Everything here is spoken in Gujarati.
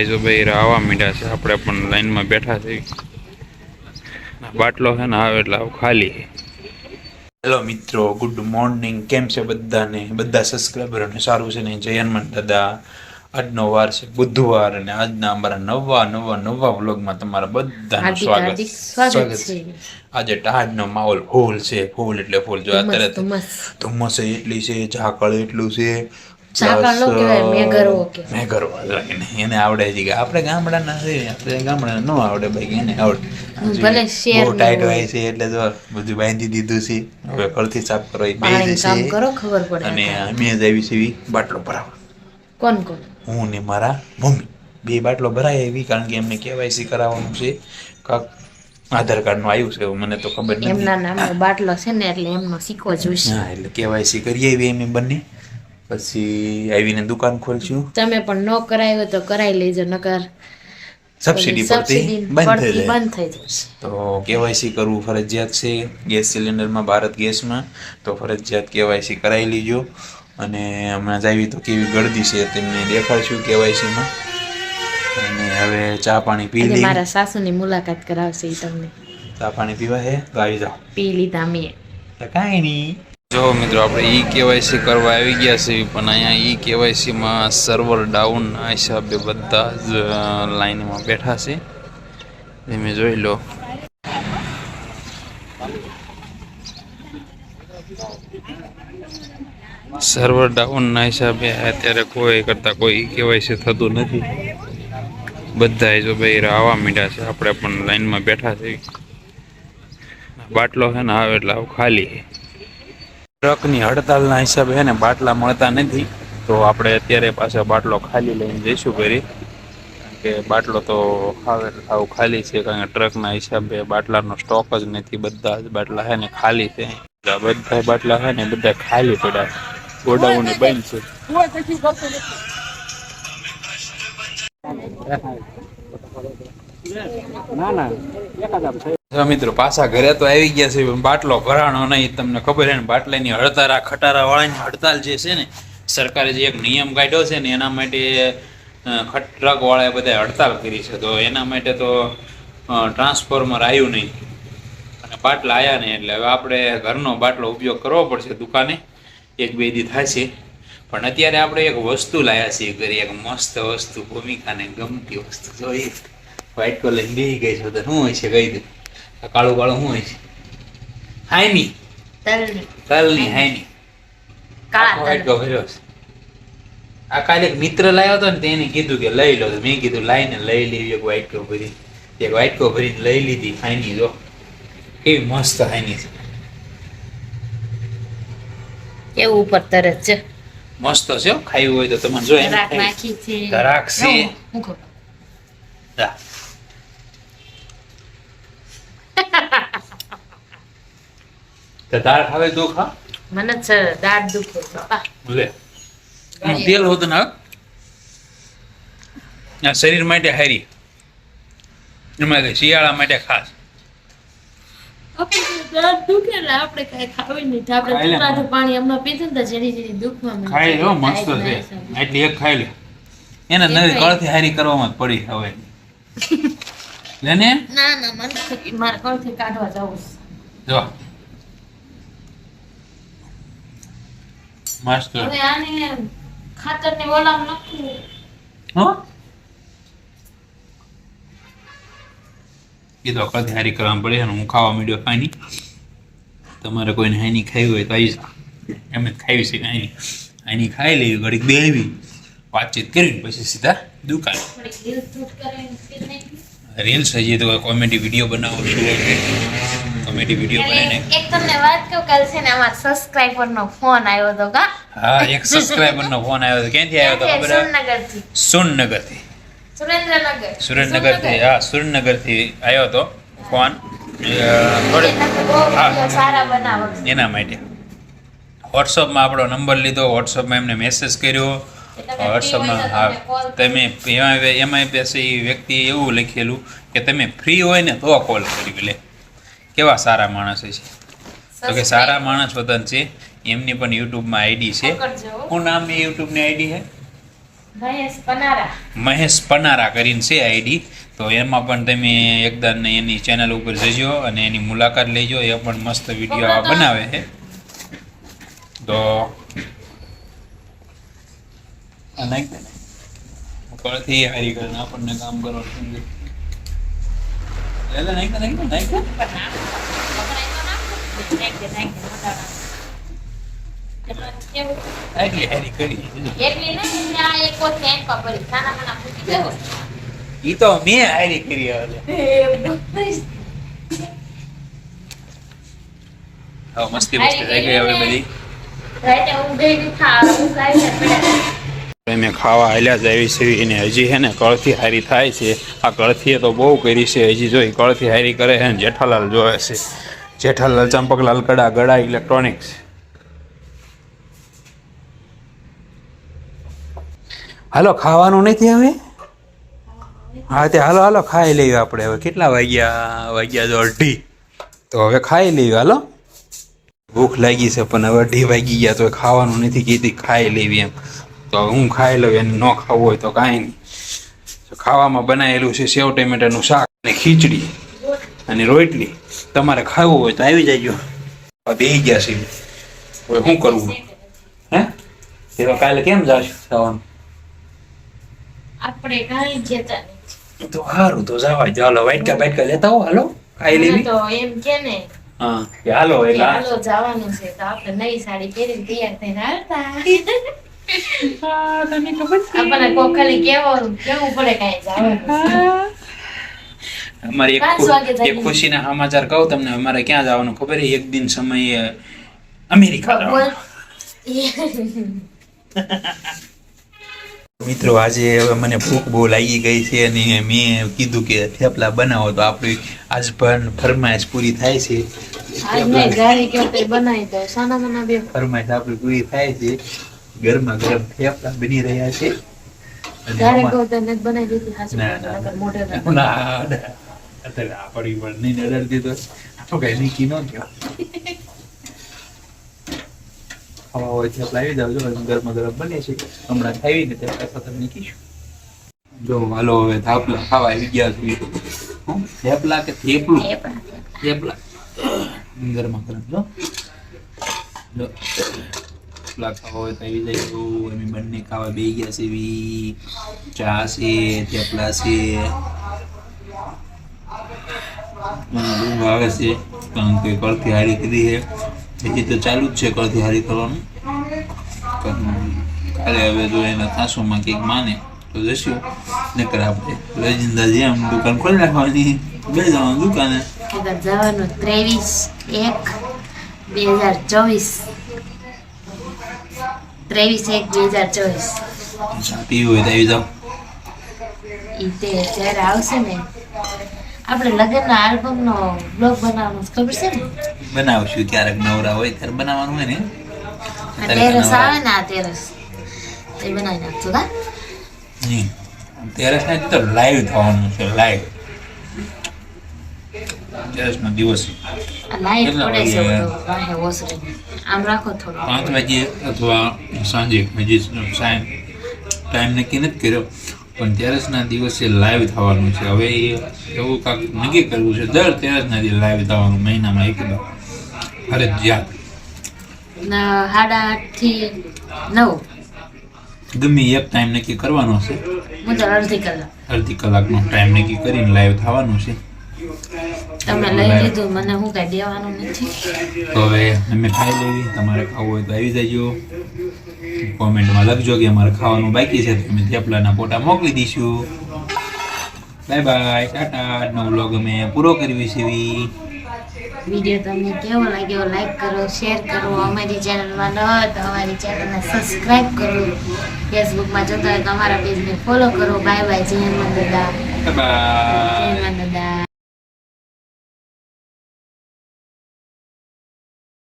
જો ભાઈ આવવા મીઠા છે. આપણે પણ લાઈનમાં બેઠા છીએ. બાટલો છે ને આવે એટલે આવું ખાલી. હેલો મિત્રો ગુડ મોર્નિંગ. કેમ છે બધાને? બધા સબસ્ક્રાઈબરોને સારું છે ને? જય હનુમાન દાદા. આજનો વાર છે બુધવાર અને આજના અમારા નવા નવા નવા વ્લોગમાં તમારા બધાનું સ્વાગત. સ્વાગત છે. આજે ટાઢનો માહોલ ફૂલ છે ફૂલ એટલે ફૂલ. જો અત્યારે ધુમ્મસ. ધુમ્મસ એટલી છે ઝાકળ એટલું છે. ઝાકળ નો plus, કહેવાય, મેઘરવો કહેવાય. મેઘરવો લાગીને એને આવડે છે કે આપણે ગામડાના છે આપણે ગામડાના ન આવડે ભાઈ એને આવડે. ભલે શહેરનું બહુ ટાઈટ હોય. હોય છે એટલે જો બધું બાંધી દીધું છે. હવે ઘરથી સાફ કરવા ઈ બે પાણી કરો ખબર પડે અને અમે જ આવી છે બાટલો ભરાવા. કોણ કોણ? હું ને મારા મમ્મી. બે બાટલો ભરાય એવી કારણ કે એમને કેવાયસી કરાવવાનું છે. કાક આધાર કાર્ડનું આવ્યું છે મને તો ખબર નથી. એમના નામનો બાટલો છે ને એટલે એમનો સિક્કો જોઈશે. હા એટલે કેવાયસી કરી આવી એમ બંને. પછી આવીને દુકાન ખોલશું. તમે પણ ન કરાયો તો કરાવી લેજો નકર સબસિડી પરથી બંધ થઈ જાય. બંધ થઈ જશે તો કેવાયસી કરવું ફરજિયાત છે ગેસ સિલિન્ડરમાં ભારત ગેસમાં. તો ફરજિયાત કેવાયસી કરાવી લીજો. અને હમણાં જ આવી તો કેવી ગળદી છે તેમને દેખાડશું કેવાયસીમાં. અને હવે ચા પાણી પી લઈ. મારા સાસુની મુલાકાત કરાવશે તમને. ચા પાણી પીવા હે? તો આવી જાઓ. પી લીધા મેં. તો કાંઈ નહીં. જો મિત્રો આપણે ઈ કેવાયસી કરવા આવી ગયા છીએ પણ અહીંયા ઈ કેવાયસીમાં સર્વર ડાઉન ના હિસાબે બધા જ અ, લાઈનમાં બેઠા છે. તમે જોઈ લો. સર્વર ડાઉન ના હિસાબે અત્યારે કોઈ કરતા કોઈ ઈ કેવાયસી થતું નથી. બધા જો ભાઈ આવવા માંડ્યા છે આપણે પણ લાઈનમાં બેઠા છીએ બાટલો છે ને આવે એટલે આવું ખાલી ટ્રકની હડતાલના હિસાબે ને બાટલા મળતા નથી. તો આપણે અત્યારે પાછા બાટલો ખાલી લઈને જઈશું ઘરે. કે બાટલો તો એટલે આવું ખાલી છે, કારણ કે ટ્રકના હિસાબે બાટલાનો સ્ટોક જ નથી. બધા જ બાટલા છે ને ખાલી છે. બધા બાટલા છે ને બધા ખાલી પડ્યા ગોડાઉન બંધ છે. તો મિત્રો, પાછા ઘરે તો આવી ગયા છે બાટલો ભરાણો નહીં, તમને ખબર છે ને, બાટલાની હડતારા ખટારા વાળાની હડતાલ જે છે ને, સરકારે જે એક નિયમ કાઢ્યો છે ને, એના માટે ટ્રક વાળાએ બધા હડતાલ કરી છે. તો એના માટે તો ટ્રાન્સફોર્મર આવ્યું નહીં. અને બાટલા આવ્યા નહીં, એટલે હવે આપણે ઘરનો બાટલો ઉપયોગ કરવો પડશે દુકાને. એક બે દી થશે. પણ અત્યારે આપણે એક વસ્તુ લાયા છીએ ઘરે, એક મસ્ત વસ્તુ, ભૂમિકાને ગમતી વસ્તુ જોઈએ વ્હાઈટ કલર બેહી ગઈ છે બધા. શું હોય છે? કહી દે. આ કાળું કાળું શું હોય છે? હાઈની તલની. હાઈની ભર્યો છે. આ કાલે એક મિત્ર લાવ્યો હતો ને તેને કીધું કે લઈ લો. મેં કીધું લાઈને લઈ લેવી એક વ્હાઈટ કપ ભરી એક વ્હાઈટ કપ ભરીને લઈ લીધી. હાયની જો. કેવી મસ્ત હાઈની છે. કેવું ઉપર તરત છે. મસ્ત છે ખાયું હોય તો તમને જો એમ રાખ છે. ધરાક છે. હું- હું કહું? જા. તો તાર ખાવે તો ખા? મને છે દાળ દુખે બાપા લે. તેલ હોતું ના આ શરીર માટે હારી. એમાં શિયાળા માટે ખાસ. દાઢ દુખે ને આપણે કઈ ખાવી નહીં. આપણે ખાઈ લે. ચોરાઠું પાણી હમણાં પીધું ને જેની જેની દુખવા ખાઈ લો મસ્ત છે. એટલી એક ખાઈ લે. એને નવી કળથી હારી કરવામાં જ પડી હવે. લે ના? ના મને મારે કોણથી કાઢવા જવું જો. મસ્ત હવે આને ખાતરની ઓલામ નાખવું. હો? એ તો કળથી હારી કરવામાં પડે અને હું ખાવા માંડ્યો પાણી તમારે કોઈને હાની ખાવી હોય તો આવી એમ જ ખાવી છે કાંઈ. હાની ખાઈ લેવી ઘડીક બે આવી વાતચીત કરી પછી સીધા દુકાન. રીલ્સ હજી તો કોમેડી વીડિયો બનાવો છું કોમેડી વીડિયો બનાવીને. એક તમને વાત કહું કાલ છે ને અમાર સબસ્ક્રાઇબર નો ફોન આવ્યો હતો કા? હા એક સબસ્ક્રાઇબર નો ફોન આવ્યો હતો. ક્યાંથી આવ્યો હતો ખબર હે? સુરનગરથી સુરેન્દ્રનગર. સુરેન્દ્રનગરથી હા સુરેન્દ્રનગરથી આવ્યો હતો ફોન. એના માટે વોટ્સઅપમાં આપણો નંબર લીધો. વોટ્સઅપમાં એમને મેસેજ કર્યો. વોટ્સઅપમાં હા તમે એમાં એમાં પાસે એ વ્યક્તિએ એવું લખેલું કે તમે ફ્રી હોય ને તો કોલ કરી લે. કેવા સારા માણસ છે તો કે સારા માણસ વતન છે એમની પણ યુટ્યુબમાં આઈડી છે. શું નામ એ યુટ્યુબની આઈડી છે? મહેશ પનારા. કરીને છે આઈડી. તો એમાં પણ તમે એકદમ એની ચેનલ ઉપર જજો અને એની મુલાકાત લેજો. એ પણ મસ્ત વીડિયો બનાવે છે. તો નાખ દે ને. ઉપરથી હારી કરીને આપણને કામ કરવાનું સમજે. લે લે, નાખ દે, નાખ દે, નાખ દે. પનારા. પકડાઈ તો નાખો. નાખ દે, નાખ દે, મોટા નાખ. એટલે કેવું? આટલી હારી કરી એટલી નહીં, એટલે આ એક કોટ ને એક કપડી. નાના નાના ફૂટી જાય. ઈ તો મેં હારી કરી હવે હવે મસ્તી મસ્તી થઈ ગઈ હવે બધી રાતે ઊંઘી ની ખા, ઊંઘ આવી જાય પડે. મેં ખાવા હાલ્યા જ છે એને હજી હે ને કળથી હારી થાય છે. આ કળથીએ તો બહુ કરી છે. હજી જોઈ કળથી હારી કરે છે જેઠાલાલ જોવે છે. જેઠાલાલ ચંપકલાલ કડા ગડા ઇલેક્ટ્રોનિક્સ હાલો ખાવાનું નથી હવે? હા તે હાલો હાલો ખાઈ લઈએ આપણે હવે. કેટલા વાગ્યા? વાગ્યા જો અઢી. તો હવે ખાઈ લઈએ હાલો. ભૂખ લાગી છે પણ હવે અઢી વાગી ગયા તો ખાવાનું નથી કીધી. ખાઈ લેવી એમ. તો હું ખાઈ લઉં એને ન ખાવું હોય તો કાંઈ નહીં. ખાવામાં બનાવેલું છે સેવ ટમેટાનું શાક અને ખીચડી અને રોટલી. તમારે ખાવું હોય તો આવી જજો. બે ગયા છે. હવે શું કરવું હે? તો કાલે કેમ જાશું ખાવાનું આપણે કાલે જતા તો સારું તો જવા જ હાલો વાટકા બાટકા લેતા હો. હાલો ખાઈ લેવી. તો એમ કે ને હા હાલો એટલે હાલો જવાનું છે. તો આપણે નવી સાડી પહેરીને તૈયાર થઈને આવતા. આપણને કોક ખાલી કેવું કેવું પડે કાંઈ જવાનું અમારી એક ખુશીના સમાચાર કહું તમને અમારે ક્યાં જવાનું ખબર છે એક દિન સમયે અમેરિકા જવાનું મિત્રો આજે હવે મને ભૂખ બહુ લાગી ગઈ છે અને મેં કીધું કે થેપલા બનાવો તો આપણી આજ પણ ફરમાઈશ પૂરી થાય છે ફરમાઈશ આપણી પૂરી થાય છે ગરમા ગરમ થેપલા બની રહ્યા છે. અને તો તો. અત્યારે આપણી નડર દીધો. તો કઈ થયો. હવા હોય થેપલા આવી જાવ જો ગરમા ગરમ બને છે. હમણાં ખાવી ને ત્યાં તમને કહીશું જો હાલો હવે થાપલા ખાવા આવી ગયા છે થેપલા કે થેપલું. થેપલા. ગરમા ગરમ જો. જો. થેપલા ખાવા હોય તો આવી જાય અમે બંને ખાવા બે ગયા છે ચા છે, થેપલા છે. બહુ ભાવે છે, કારણ કે કળથી હારી કરી છે. હજી તો ચાલુ જ છે કળથી હારી કરવાનું. કાલે હવે જો એના સાસુમાં કંઈક માને, તો જશું નકર આપણે રજિંદા જેમ દુકાન ખોલી નાખવાની, બે જવાનું દુકાને. જવાનું ત્રેવીસ એક, બે હજાર ચોવીસ. ત્રેવીસ એક બે હજાર ચોવીસ. હોય તો. આવી જાઓ ઈ તે જ્યારે આવશે ને આપણે લગ્નના આલ્બમનો બ્લોગ બનાવવાનો ખબર છે ને? બનાવશું ક્યારેક નવરા હોય ત્યારે બનાવવાનું હોય ને. તેરસ આવે ને આ તેરસ તે બનાવી નાખજો તેરસ ને તો લાઈવ થવાનું છે લાઈવ રાખો થોડું. પાંચ વાગે અથવા સાંજે હજી સાહેબ ટાઈમ નક્કી નથી કર્યો પણ તેરસના દિવસે લાઈવ થવાનું છે. હવે એ એવું કાંક નક્કી કરવું છે. દર તેરસના દિવસે લાઈવ થવાનું મહિનામાં એક ફરજિયાત. સાડા આઠથી નવ. ગમે એક ટાઈમ નક્કી કરવાનો છે અડધી કલાક. અડધી કલાકનો ટાઈમ નક્કી કરીને લાઈવ થવાનું છે. તમે લઈ લીધું મને હું કઈ દેવાનું નથી. હવે અમે ખાઈ લેવી તમારે ખાવું હોય તો આવી જજો. કોમેન્ટમાં લખજો કે અમારે ખાવાનું બાકી છે તો અમે થેપલાના ફોટા મોકલી દઈશું. બાય બાય ટાટા આજનો વ્લોગ અમે પૂરો કરવી છે વીડિયો તમને કેવો લાગ્યો લાઈક કરો શેર કરો. અમારી ચેનલમાં ન હોય તો અમારી ચેનલને સબસ્ક્રાઇબ કરો. ફેસબુકમાં જોતા હોય તો અમારા પેજને ફોલો કરો. બાય બાય જય હનુમાન દાદા બાય. જય હનુમાન દાદા